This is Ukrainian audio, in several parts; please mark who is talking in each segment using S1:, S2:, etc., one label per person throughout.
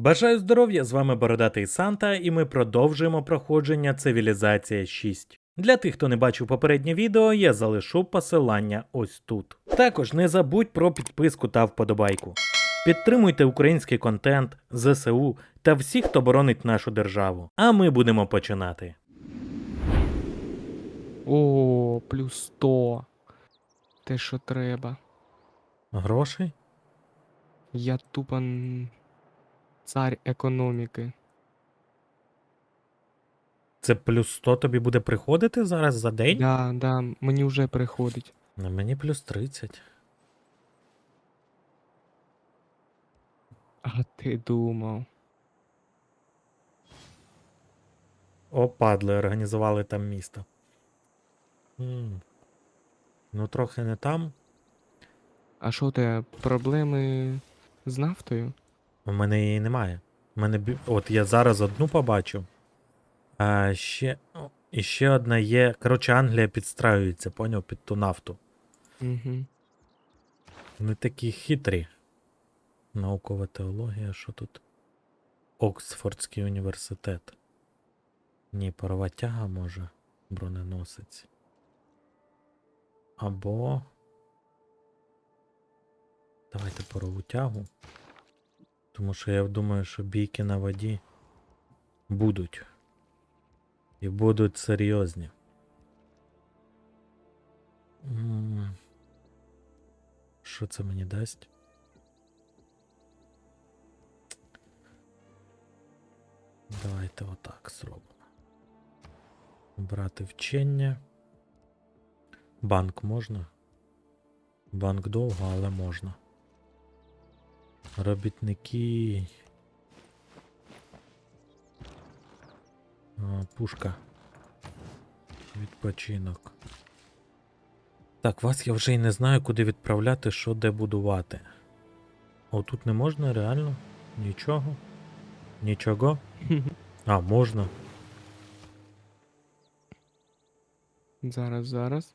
S1: Бажаю здоров'я! З вами Бородатий Санта, і ми продовжуємо проходження Цивілізація 6. Для тих, хто не бачив попереднє відео, я залишу посилання ось тут. Також не забудь про підписку та вподобайку. Підтримуйте український контент, ЗСУ та всіх, хто боронить нашу державу. А ми будемо починати.
S2: О, плюс 100. Те, що треба.
S1: Грошей?
S2: Я тупо цар економіки.
S1: Це плюс 100 тобі буде приходити зараз за день?
S2: Да, да, мені вже приходить.
S1: На мені плюс 30.
S2: А ти думав.
S1: О, падли, організували там місто. М. Ну, трохи не там.
S2: А що у тебе проблеми з нафтою?
S1: У мене її немає. У мене бі- От я зараз одну побачив. А ще. І ще одна є. Коротше, Англія підстраюється, поняв, під ту нафту.
S2: Угу.
S1: Вони такі хитрі. Наукова теологія, що тут? Оксфордський університет. Ні, парова тяга може. Броненосець. Або. Давайте парову тягу. Тому що я думаю, що бійки на воді будуть. І будуть серйозні. Що це мені дасть? Давайте отак зробимо. Брати вчення. Банк можна? Банк довго, але можна. Робітники. А, пушка. Відпочинок. Так, вас я вже й не знаю, куди відправляти, що де будувати. О, тут не можна реально? Нічого? Нічого? А, можна.
S2: Зараз, зараз.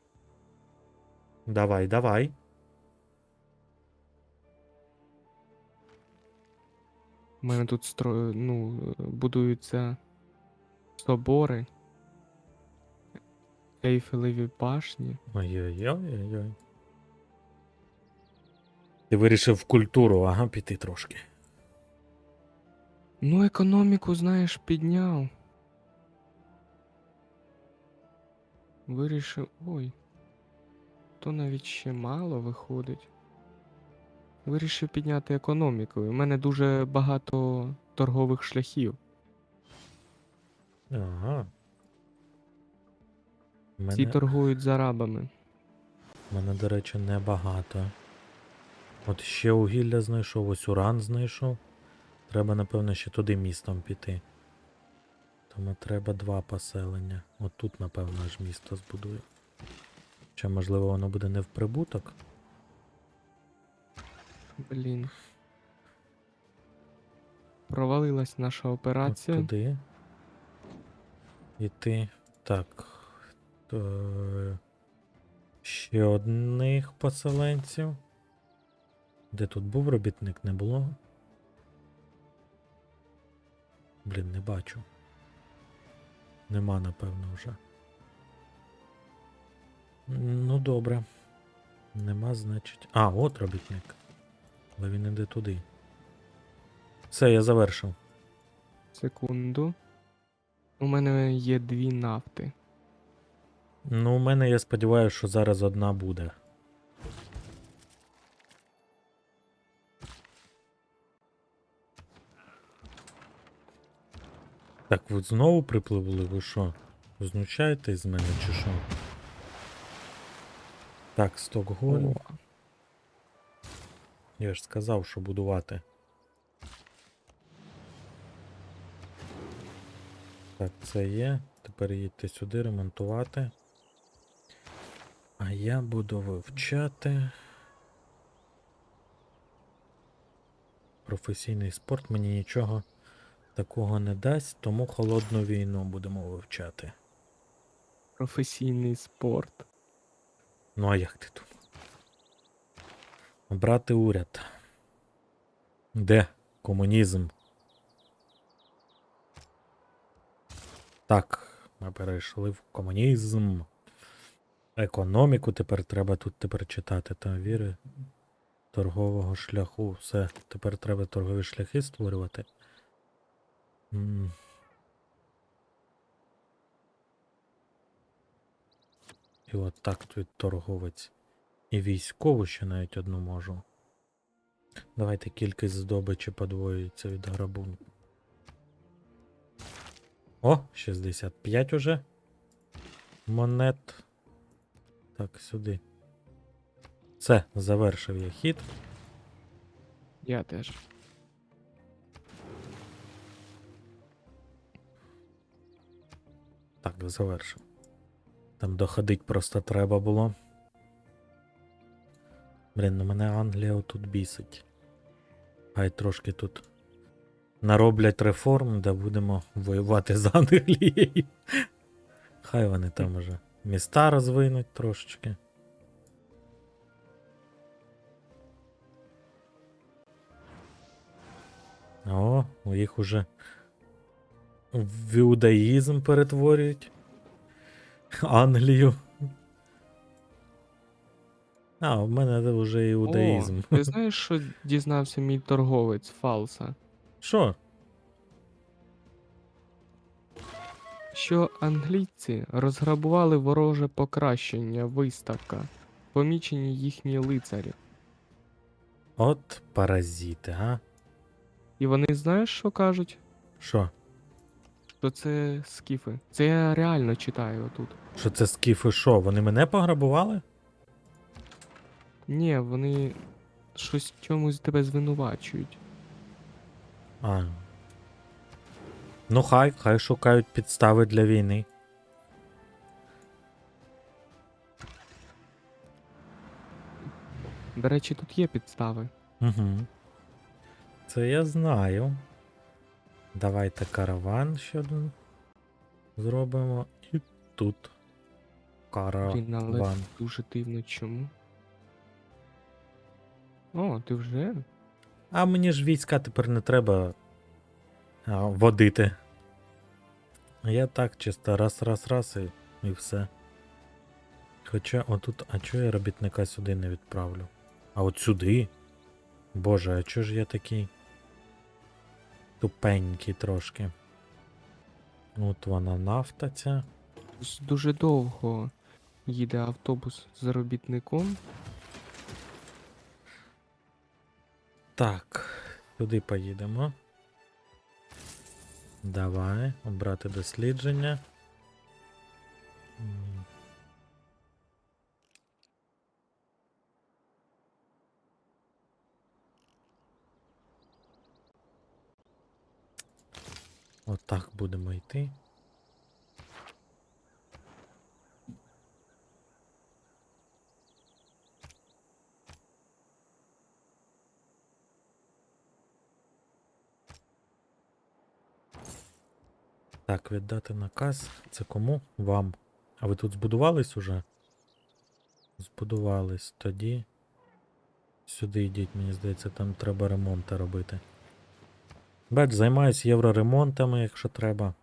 S1: Давай, давай.
S2: У мене тут стро... ну, будуються собори. Ейфелеві башні.
S1: Ой-ой-ой-ой. Ти вирішив в культуру, ага, піти трошки.
S2: Ну, економіку, знаєш, підняв. Вирішив. Ой. То навіть ще мало виходить. Вирішив підняти економіку. У мене дуже багато торгових шляхів.
S1: Ага.
S2: Всі
S1: Мене,
S2: торгують з арабами.
S1: мене, до речі, небагато. От ще угілля знайшов, ось уран знайшов. Треба, напевно, ще туди містом піти. Тому треба два поселення. От тут, напевно, аж місто збудую. Чи, можливо, воно буде не в прибуток?
S2: Блін. Провалилась наша операція.
S1: От туди. Іти. Так. То... Ще одних поселенців. Де тут був робітник, не було? Блін, не бачу. Нема, напевно, вже. Ну, добре. Нема, значить. А, от робітник. Але він іде туди. Все, я завершив.
S2: Секунду. У мене є дві нафти.
S1: Ну, у мене я сподіваюся, що зараз одна буде. Так, ви знову припливли, ви що? Знущаєтесь з мене чи що? Так, Стокгольм. Я ж сказав, що будувати. Так, це є. Тепер їдьте сюди ремонтувати. А я буду вивчати. Професійний спорт мені нічого такого не дасть, тому холодну війну будемо вивчати.
S2: професійний спорт.
S1: Ну а як ти тут? Брати уряд. Де комунізм? Так, ми перейшли в комунізм. Економіку тепер треба тут тепер читати. Там віри торгового шляху. Все, тепер треба торгові шляхи створювати. І от так тут торговець. І військову ще навіть одну можу. Давайте кількість здобичі подвоюється від грабунку. О, 65 уже. Монет. Так, сюди. Все, завершив я хід.
S2: Я теж.
S1: Так, завершив. Там доходить просто треба було. Блін, ну мене Англія отут бісить. Хай трошки тут нароблять реформ, де будемо воювати з Англією. Хай вони там уже міста розвинуть трошечки. О, у їх уже в іудаїзм перетворюють. Англію. А, в мене вже іудаїзм.
S2: О, ти знаєш, що дізнався мій торговець Фалса?
S1: Що?
S2: Що англійці розграбували вороже покращення, виставка, помічені їхні лицарі.
S1: От паразити, а?
S2: І вони знаєш, що кажуть?
S1: Що?
S2: Що це скіфи. Це я реально читаю отут.
S1: Що це скіфи що? Вони мене пограбували?
S2: Ні, вони щось в чомусь тебе звинувачують.
S1: А. Ну хай, хай шукають підстави для війни.
S2: До речі, тут є підстави.
S1: Угу. Це я знаю. Давайте караван ще один зробимо. І тут.
S2: Блін, але
S1: Караван.
S2: дуже дивно чому. О, ти вже?
S1: А мені ж війська тепер не треба а, водити. Я так чисто раз, раз, раз і, і все. Хоча отут, а чого я робітника сюди не відправлю? А от сюди? Боже, а чого ж я такий тупенький трошки? От вона нафта ця.
S2: Дуже довго їде автобус з робітником.
S1: Так, сюди поїдемо. Давай, обрати дослідження. Отак будемо йти. Так, віддати наказ. Це кому? Вам. А ви тут збудувались уже? Збудувались. Тоді. Сюди йдіть, мені здається, там треба ремонти робити. Бач, займаюсь євроремонтами, якщо треба.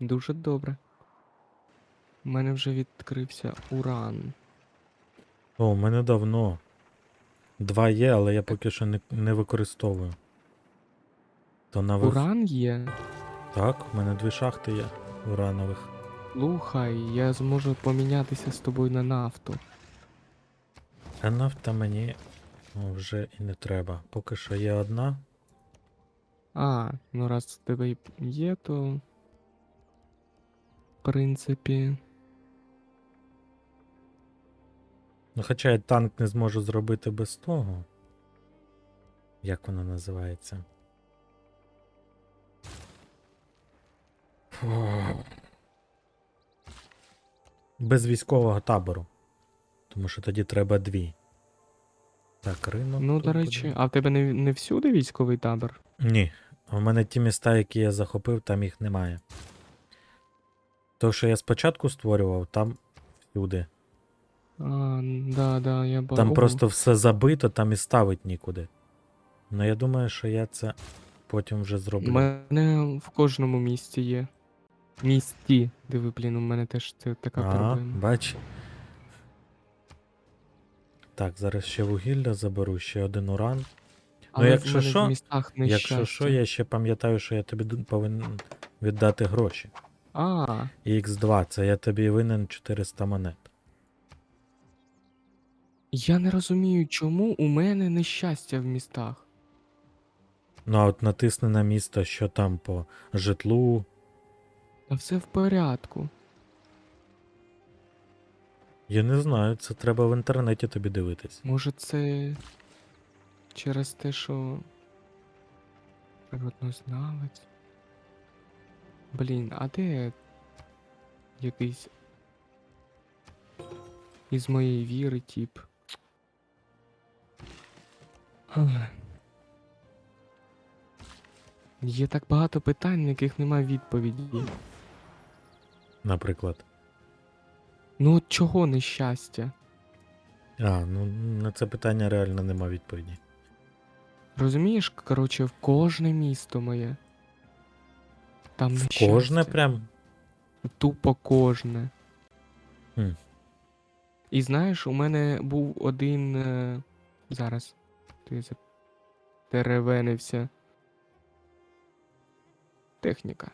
S2: Дуже добре. У мене вже відкрився уран.
S1: О, у мене давно. Два є, але я поки що не, не використовую. То на вих...
S2: Уран є?
S1: Так, у мене дві шахти є уранових.
S2: Слухай, я зможу помінятися з тобою на нафту.
S1: А нафта мені ну, вже і не треба. Поки що є одна.
S2: А, ну раз в тебе й є, то. В принципі.
S1: Ну, хоча я танк не зможу зробити без того. Як вона називається? Без військового табору. Тому що тоді треба дві. Так, ринок.
S2: Ну, до речі,
S1: буде.
S2: а в тебе не, не всюди військовий табор?
S1: Ні. У мене ті міста, які я захопив, там їх немає. То, що я спочатку створював, там всюди.
S2: А, да, да, я бачу.
S1: Там просто все забито, там і ставить нікуди. Ну я думаю, що я це потім вже зроблю.
S2: У мене в кожному місті є. Місті. Диви, блін, у мене теж це така
S1: А,
S2: проблема.
S1: бач. Так, зараз ще вугілля заберу, ще один уран.
S2: Але в
S1: якщо що- Якщо що, я ще пам'ятаю, що я тобі повинен віддати гроші.
S2: А,
S1: І X2, це я тобі винен 400 монет.
S2: я не розумію, чому у мене нещастя в містах.
S1: Ну а от натисни на місто, що там по житлу.
S2: Та все в порядку.
S1: Я не знаю, це треба в інтернеті тобі дивитись.
S2: Може, це через те, що природнознавець. Блін, а де якийсь із моєї віри, тип? Є так багато питань, на яких немає відповіді.
S1: Наприклад.
S2: Ну от чого нещастя?
S1: А, ну на це питання реально нема відповіді.
S2: Розумієш, коротше, в кожне місто моє. Там
S1: В
S2: нещастя.
S1: кожне прям.
S2: Тупо кожне.
S1: Хм.
S2: І знаєш, у мене був один. Е... Зараз. Ти затеревенився. Техніка.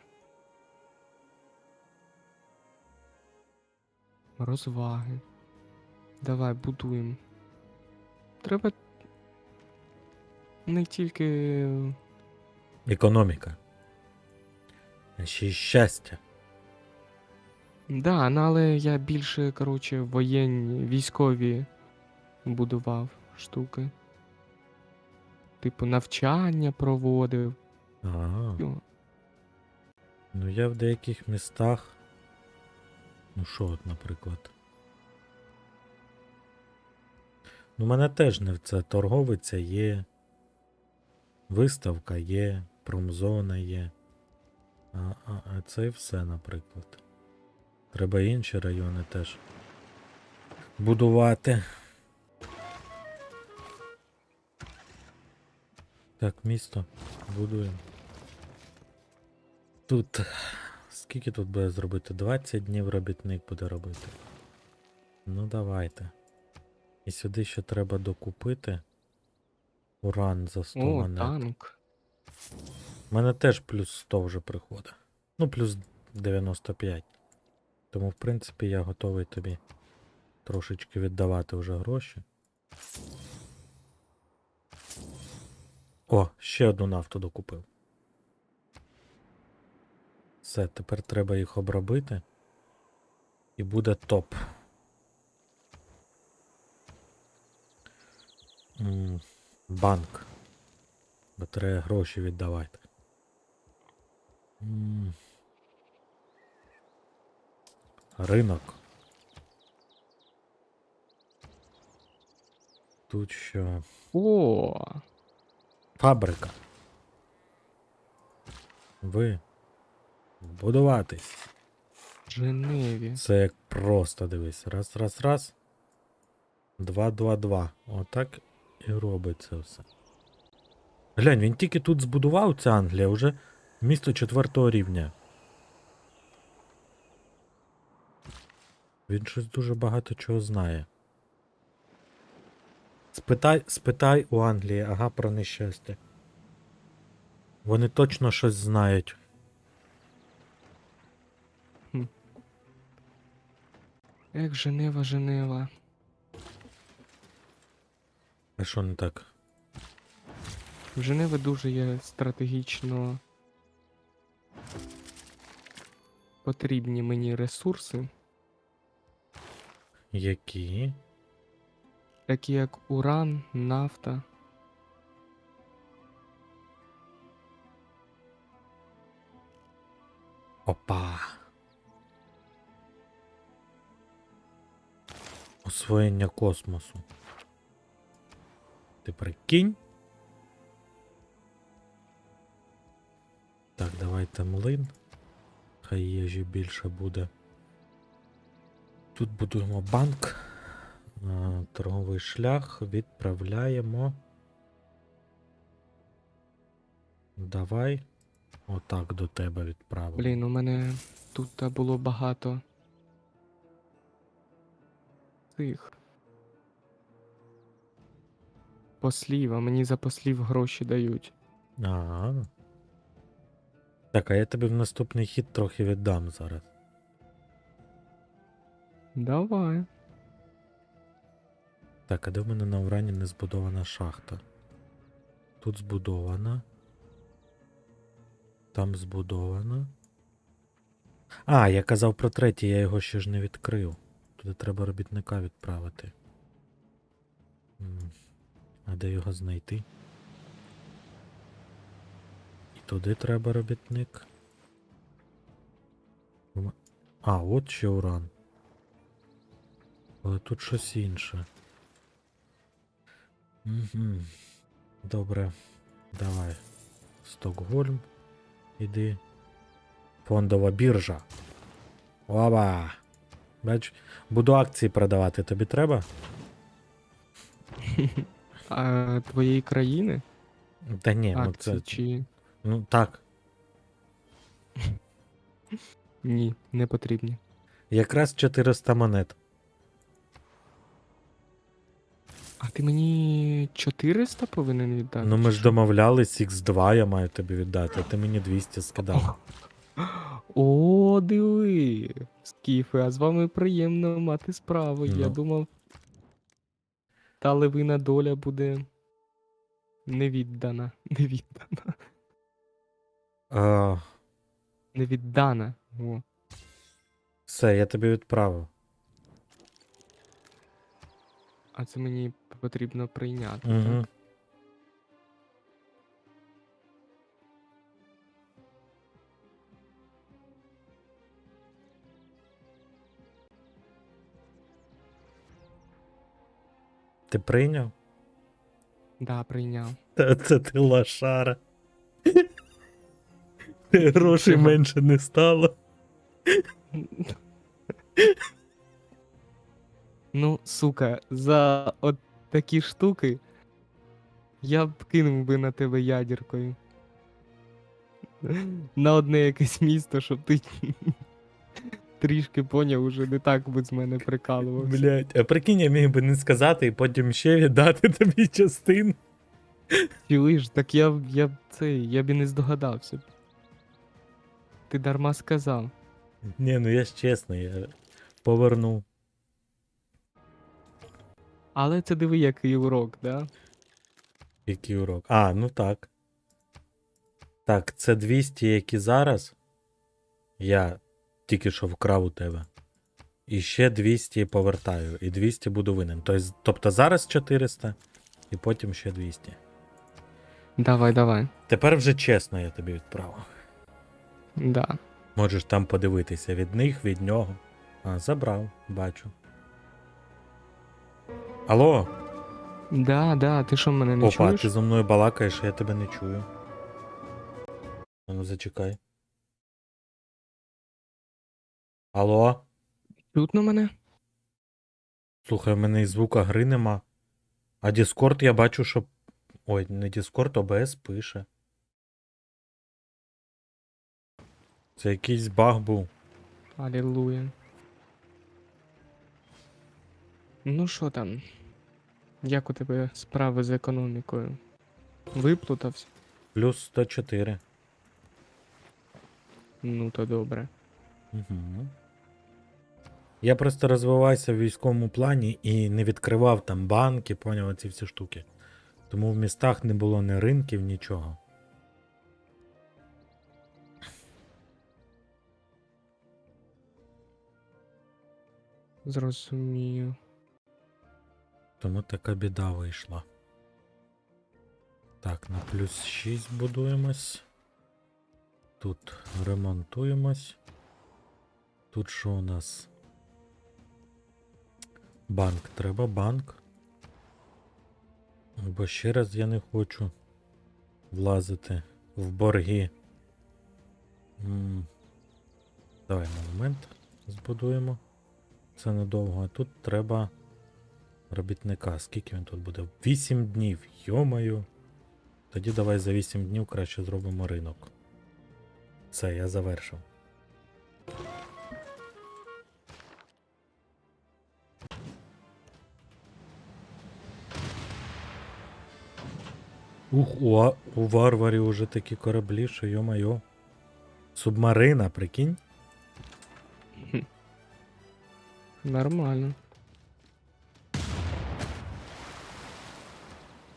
S2: Розваги. Давай, будуємо. Треба не тільки
S1: Економіка. А ще й щастя.
S2: Да, ну, але я більше, коротше, воєнні, військові будував штуки. Типу, навчання проводив.
S1: Ага.
S2: Ну
S1: я в деяких містах. Ну що, от, наприклад. Ну, у мене теж не в це торговиця є. Виставка є, промзона є. А, а, а це і все, наприклад. Треба інші райони теж будувати. Так, місто будуємо. Тут. Скільки тут буде зробити? 20 днів робітник буде робити. Ну давайте. І сюди ще треба докупити. Уран за 100
S2: О,
S1: монет.
S2: танк.
S1: У мене теж плюс 100 вже приходить. Ну, плюс 95. Тому, в принципі, я готовий тобі трошечки віддавати вже гроші. О, ще одну нафту докупив. Все, тепер треба їх обробити. І буде топ. М, Банк. Бо треба гроші віддавати. М. Ринок. Тут що?
S2: О,
S1: Фабрика. Ви. Будуватись.
S2: Женеві.
S1: Це як просто дивись. Раз, раз, раз. Два, два, два. Отак і робиться все. Глянь, він тільки тут збудував ця Англія, вже місто четвертого рівня. Він щось дуже багато чого знає. Спитай, спитай у Англії, ага, про нещастя. Вони точно щось знають.
S2: Як Женева, Женева.
S1: А що не так?
S2: В Женеви дуже є стратегічно потрібні мені ресурси,
S1: Які?
S2: такі як уран, нафта.
S1: Опа. Освоєння космосу. Ти прикинь? Так, давайте млин. Хай їжі більше буде. Тут будуємо банк. Торговий шлях відправляємо давай отак до тебе відправимо.
S2: Блін, у мене тут було багато. Цих. Послів, а мені за послів гроші дають.
S1: Ага. Так, а я тобі в наступний хід трохи віддам зараз.
S2: Давай.
S1: Так, а де в мене на урані не збудована шахта? Тут збудована. Там збудована. А, я казав про третій, я його ще ж не відкрив. Туди треба робітника відправити. А де його знайти? І туди треба робітник. А, от ще уран. Але тут щось інше. Угу. Добре. Давай. Стокгольм. Іди. Фондова біржа. Оба. Бач, буду акції продавати. Тобі треба?
S2: А твоєї країни?
S1: Та ні, ну
S2: Акції
S1: це.
S2: чи.
S1: Ну так.
S2: Ні, не потрібні.
S1: Якраз 400 монет.
S2: А ти мені 400 повинен віддати?
S1: Ну ми
S2: чи
S1: ж
S2: що?
S1: домовлялись, X2 я маю тобі віддати, а ти мені 200 скидав.
S2: О, диви! Скіфи, а з вами приємно мати справу. Я
S1: Ну.
S2: думав. Та левина доля буде невіддана. Невіддана.
S1: А,
S2: Невіддана. О.
S1: все, я тобі відправив.
S2: А це мені потрібно прийняти.
S1: Угу.
S2: Так?
S1: Ти прийняв?
S2: Да, прийняв.
S1: Та це ти лошара. Грошей менше не стало.
S2: Ну, сука, за от такі штуки я б кинув би на тебе ядеркою. На одне якесь місто, щоб ти трішки поняв, уже не так би з мене прикалувався.
S1: Блять, а прикинь, я міг би не сказати і потім ще віддати тобі частину.
S2: Чуєш, так я, я б я б і не здогадався. Ти дарма сказав.
S1: Ні, ну я ж чесний, я поверну.
S2: Але це диви, який урок, да?
S1: Який урок. А, ну так. Так, це 200, які зараз. Я тільки що вкрав у тебе. І ще 200 повертаю. І 200 буду винен. Тобто, зараз 400, і потім ще 200.
S2: Давай, давай.
S1: Тепер вже чесно я тобі відправив.
S2: Да.
S1: Можеш там подивитися від них, від нього. А, забрав, бачу. Алло,
S2: Да, да, ти що мене не
S1: опа,
S2: чуєш?
S1: ти зі мною балакаєш, а я тебе не чую. Ну зачекай. Алло?
S2: Чутно мене?
S1: Слухай, в мене і звука гри нема. А Discord я бачу, що. Ой, не Discord, OBS пише. Це якийсь баг був.
S2: Алілуя. Ну що там? Як у тебе справи з економікою? Виплутався?
S1: Плюс 104.
S2: Ну то добре.
S1: Угу. Я просто розвивався в військовому плані і не відкривав там банки, поняв ці всі штуки. Тому в містах не було ні ринків, нічого.
S2: Зрозумію.
S1: Тому така біда вийшла. Так, на плюс 6 будуємось. Тут ремонтуємось. Тут що у нас? Банк. Треба банк. Бо ще раз я не хочу влазити в борги. М. Давай монумент збудуємо. Це недовго. А тут треба робітника. Скільки він тут буде? 8 днів. Йомаю. Тоді давай за 8 днів краще зробимо ринок. Все, я завершив. Ух, у, у варварів уже такі кораблі, що йо-майо. Субмарина, прикинь?
S2: Нормально.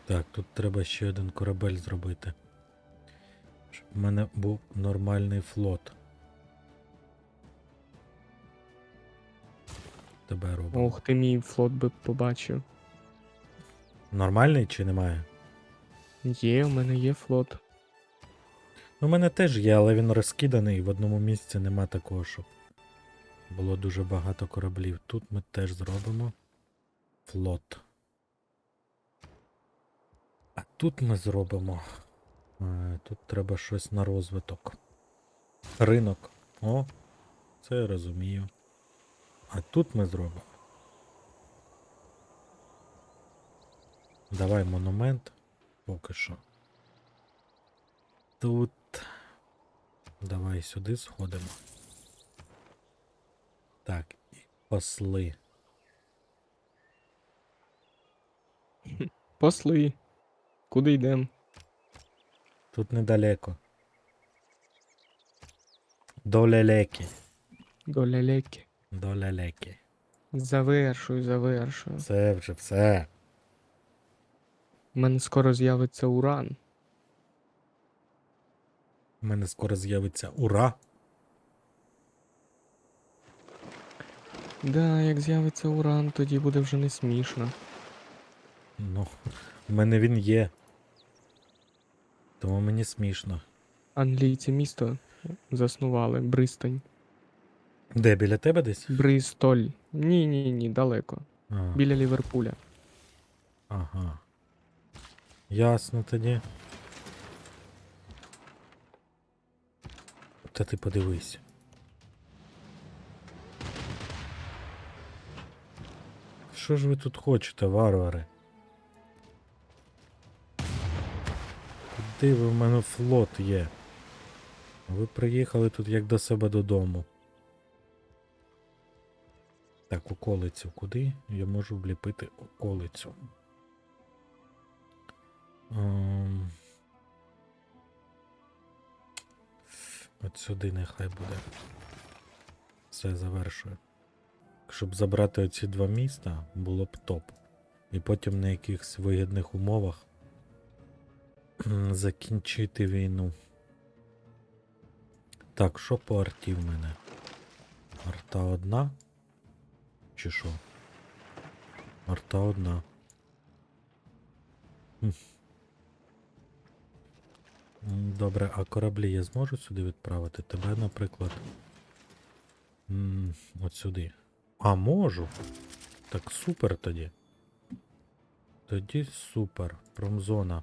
S1: Так, тут треба ще один корабель зробити. Щоб в мене був нормальний флот. Тебе робимо.
S2: Ох, ти мій флот би побачив.
S1: Нормальний чи немає?
S2: Є, у мене є флот.
S1: У мене теж є, але він розкиданий. В одному місці нема такого, щоб було дуже багато кораблів. Тут ми теж зробимо флот. А тут ми зробимо. е, Тут треба щось на розвиток. Ринок. О, це я розумію. А тут ми зробимо. Давай монумент. Поки що. Тут. Давай сюди сходимо. Так, і посли.
S2: Посли. Куди йдемо?
S1: Тут недалеко. До лелеки.
S2: До лелеки.
S1: До лелеки.
S2: Завершую, завершую.
S1: Все вже, все.
S2: У мене скоро з'явиться уран.
S1: У мене скоро з'явиться ура.
S2: Да, як з'явиться уран, тоді буде вже не смішно.
S1: Ну, в мене він є. Тому мені смішно.
S2: Англійці місто заснували. Бристань.
S1: Де біля тебе десь?
S2: Бристоль. Ні, ні, ні, далеко.
S1: А,
S2: Біля Ліверпуля.
S1: ага. Ясно тоді. Та ти подивись. Що ж ви тут хочете, варвари? Куди ви в мене флот є? Ви приїхали тут як до себе додому. Так, околицю куди? Я можу вліпити околицю. Ем... От сюди нехай буде. Все завершую. Щоб забрати оці два міста, було б топ. І потім на якихось вигідних умовах закінчити війну. Так, що по арті в мене? Арта одна? Чи що? Арта одна. Добре, а кораблі я зможу сюди відправити? Тебе, наприклад. М, От сюди. А, можу. Так супер тоді. Тоді супер. Промзона.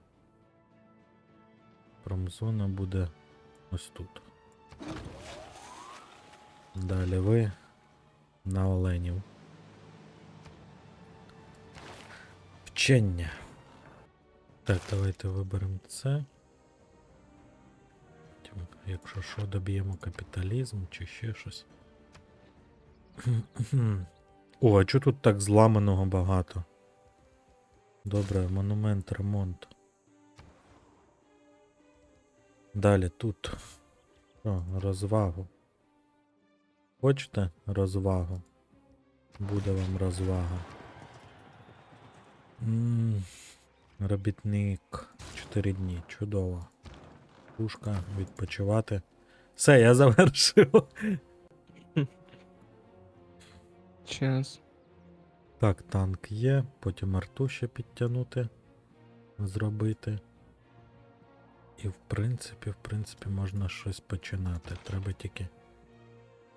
S1: Промзона буде ось тут. Далі ви на оленів. Вчення. Так, давайте виберемо це. Потім, якщо що, доб'ємо капіталізм чи ще щось. О, а чого тут так зламаного багато? Добре, монумент, ремонт. Далі тут. О, розвагу. Хочете розвагу? Буде вам розвага. М, Робітник. 4 дні. Чудово. Пушка, відпочивати. Все, я завершив.
S2: Час.
S1: Так, танк є, потім арту ще підтягнути, зробити. І в принципі, в принципі, можна щось починати. Треба тільки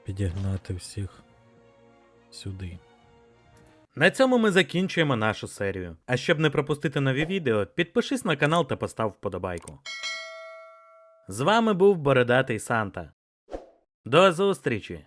S1: підігнати всіх сюди. На цьому ми закінчуємо нашу серію. А щоб не пропустити нові відео, підпишись на канал та постав вподобайку. З вами був Бородатий Санта. До зустрічі!